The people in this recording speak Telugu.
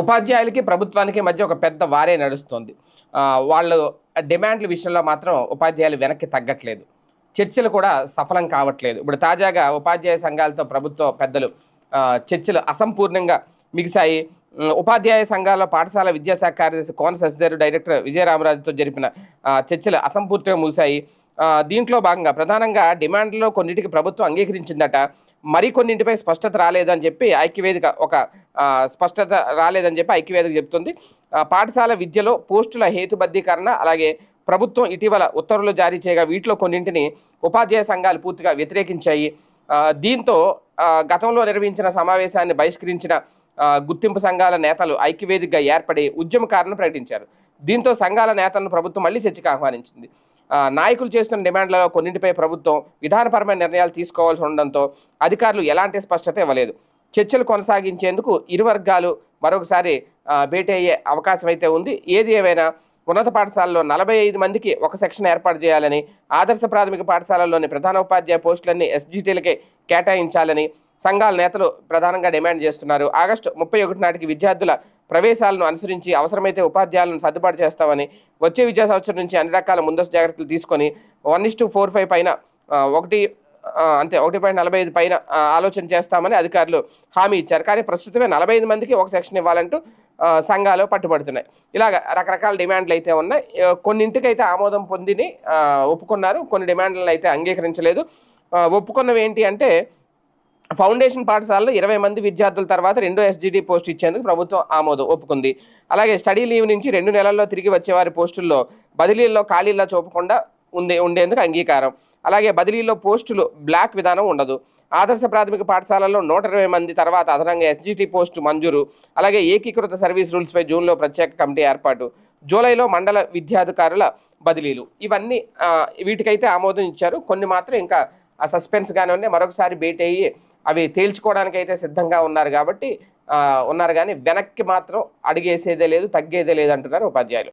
ఉపాధ్యాయులకి ప్రభుత్వానికి మధ్య ఒక పెద్ద వారే నడుస్తుంది. వాళ్ళు డిమాండ్ల విషయంలో మాత్రం ఉపాధ్యాయులు వెనక్కి తగ్గట్లేదు. చర్చలు కూడా సఫలం కావట్లేదు. ఇప్పుడు తాజాగా ఉపాధ్యాయ సంఘాలతో ప్రభుత్వ పెద్దలు చర్చలు అసంపూర్ణంగా మిగిసాయి ఉపాధ్యాయ సంఘాల పాఠశాల విద్యాశాఖ కార్యదర్శి కోన శశిధర్ డైరెక్టర్ విజయరామరాజుతో జరిపిన చర్చలు అసంపూర్తిగా ముగిశాయి. దీంట్లో భాగంగా ప్రధానంగా డిమాండ్లలో కొన్నిటికి ప్రభుత్వం అంగీకరించిందట. మరికొన్నింటిపై స్పష్టత రాలేదని చెప్పి ఐక్యవేదిక ఒక స్పష్టత రాలేదని చెప్పి ఐక్యవేదిక చెప్తుంది. పాఠశాల విద్యలో పోస్టుల హేతుబద్ధీకరణ అలాగే ప్రభుత్వం ఇటీవల ఉత్తర్వులు జారీ చేయగా వీటిలో కొన్నింటిని ఉపాధ్యాయ సంఘాలు పూర్తిగా వ్యతిరేకించాయి. దీంతో గతంలో నిర్వహించిన సమావేశాన్ని బహిష్కరించిన గుర్తింపు సంఘాల నేతలు ఐక్యవేదికగా ఏర్పడి ఉద్యమకారులను ప్రకటించారు. దీంతో సంఘాల నేతలను ప్రభుత్వం మళ్ళీ చర్చకు ఆహ్వానించింది. నాయకులు చేస్తున్న డిమాండ్లలో కొన్నింటిపై ప్రభుత్వం విధానపరమైన నిర్ణయాలు తీసుకోవాల్సి ఉండడంతో అధికారులు ఎలాంటి స్పష్టత ఇవ్వలేదు. చర్చలు కొనసాగించేందుకు ఇరు వర్గాలు మరొకసారి భేటీ అయ్యే అవకాశం అయితే ఉంది. ఏది ఏమైనా ఉన్నత పాఠశాలలో నలభై ఐదు మందికి ఒక సెక్షన్ ఏర్పాటు చేయాలని ఆదర్శ ప్రాథమిక పాఠశాలల్లోని ప్రధానోపాధ్యాయ పోస్టులన్నీ ఎస్జిటీలకే కేటాయించాలని సంఘాల నేతలు ప్రధానంగా డిమాండ్ చేస్తున్నారు. ఆగస్టు ముప్పై ఒకటి నాటికి విద్యార్థుల ప్రవేశాలను అనుసరించి అవసరమైతే ఉపాధ్యాయులను సర్దుబాటు చేస్తామని వచ్చే విద్యా సంవత్సరం నుంచి అన్ని రకాల ముందస్తు జాగ్రత్తలు తీసుకొని one is to four five పైన ఒకటి అంతే ఒకటి పాయింట్ నలభై ఐదు పైన ఆలోచన చేస్తామని అధికారులు హామీ ఇచ్చారు. కానీ ప్రస్తుతమే నలభై ఐదు మందికి ఒక సెక్షన్ ఇవ్వాలంటూ సంఘాలు పట్టుబడుతున్నాయి. ఇలాగ రకరకాల డిమాండ్లు అయితే ఉన్నాయి. కొన్నింటికైతే ఆమోదం పొందిని ఒప్పుకున్నారు. కొన్ని డిమాండ్లను అయితే అంగీకరించలేదు. ఒప్పుకున్నవి ఏంటి అంటే ఫౌండేషన్ పాఠశాలలో ఇరవై మంది విద్యార్థుల తర్వాత రెండో ఎస్జిడి పోస్ట్ ఇచ్చేందుకు ప్రభుత్వం ఆమోదం ఒప్పుకుంది. అలాగే స్టడీ లీవ్ నుంచి రెండు నెలల్లో తిరిగి వచ్చేవారి పోస్టుల్లో బదిలీల్లో ఖాళీల్లో చూపకుండా ఉండే ఉండేందుకు అంగీకారం. అలాగే బదిలీలో పోస్టులు బ్లాక్ విధానం ఉండదు. ఆదర్శ ప్రాథమిక పాఠశాలల్లో నూట ఇరవై మంది తర్వాత అదనంగా ఎస్జిటి పోస్టు మంజూరు అలాగే ఏకీకృత సర్వీస్ రూల్స్పై జూన్లో ప్రత్యేక కమిటీ ఏర్పాటు జూలైలో మండల విద్యాధికారుల బదిలీలు. ఇవన్నీ వీటికైతే ఆమోదం ఇచ్చారు. కొన్ని మాత్రం ఇంకా ఆ సస్పెన్స్ కానివ్వండి మరొకసారి భేటీ అయ్యి అవి తేల్చుకోవడానికి అయితే సిద్ధంగా ఉన్నారు కాబట్టి ఉన్నారు కానీ వెనక్కి మాత్రం అడిగేసేదే లేదు తగ్గేదే లేదు అంటున్నారు ఉపాధ్యాయులు.